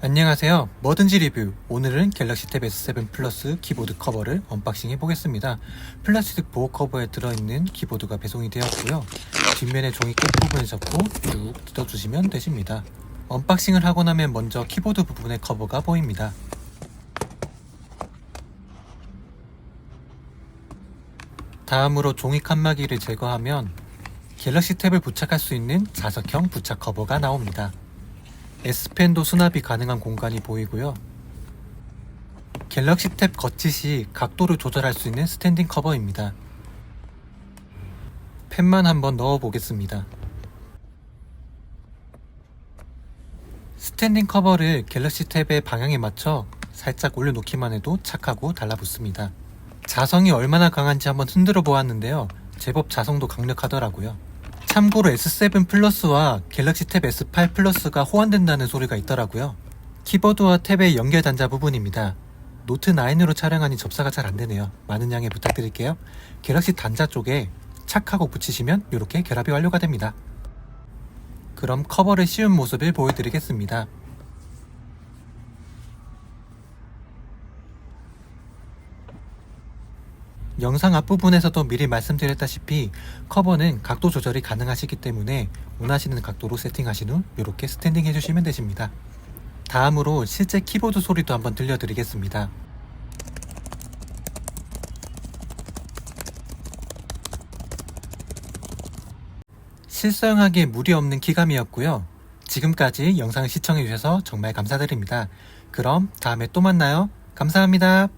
안녕하세요. 뭐든지 리뷰. 오늘은 갤럭시 탭 S7 플러스 키보드 커버를 언박싱 해보겠습니다. 플라스틱 보호 커버에 들어있는 키보드가 배송이 되었고요. 뒷면에 종이 끝부분을 잡고 쭉 뜯어주시면 되십니다. 언박싱을 하고 나면 먼저 키보드 부분의 커버가 보입니다. 다음으로 종이 칸막이를 제거하면 갤럭시 탭을 부착할 수 있는 자석형 부착 커버가 나옵니다. S펜도 수납이 가능한 공간이 보이고요. 갤럭시 탭 거치시 각도를 조절할 수 있는 스탠딩 커버입니다. 펜만 한번 넣어 보겠습니다. 스탠딩 커버를 갤럭시 탭의 방향에 맞춰 살짝 올려놓기만 해도 착하고 달라붙습니다. 자성이 얼마나 강한지 한번 흔들어 보았는데요. 제법 자성도 강력하더라고요. 참고로 S7 플러스와 갤럭시 탭 S8 플러스가 호환된다는 소리가 있더라고요. 키보드와 탭의 연결 단자 부분입니다. 노트 9으로 촬영하니 접사가 잘 안되네요. 많은 양해 부탁드릴게요. 갤럭시 단자 쪽에 착하고 붙이시면 이렇게 결합이 완료가 됩니다. 그럼 커버를 씌운 모습을 보여드리겠습니다. 영상 앞부분에서도 미리 말씀드렸다시피 커버는 각도 조절이 가능하시기 때문에 원하시는 각도로 세팅하신 후 이렇게 스탠딩 해주시면 되십니다. 다음으로 실제 키보드 소리도 한번 들려드리겠습니다. 실사용하기에 무리 없는 키감이었고요. 지금까지 영상 시청해주셔서 정말 감사드립니다. 그럼 다음에 또 만나요. 감사합니다.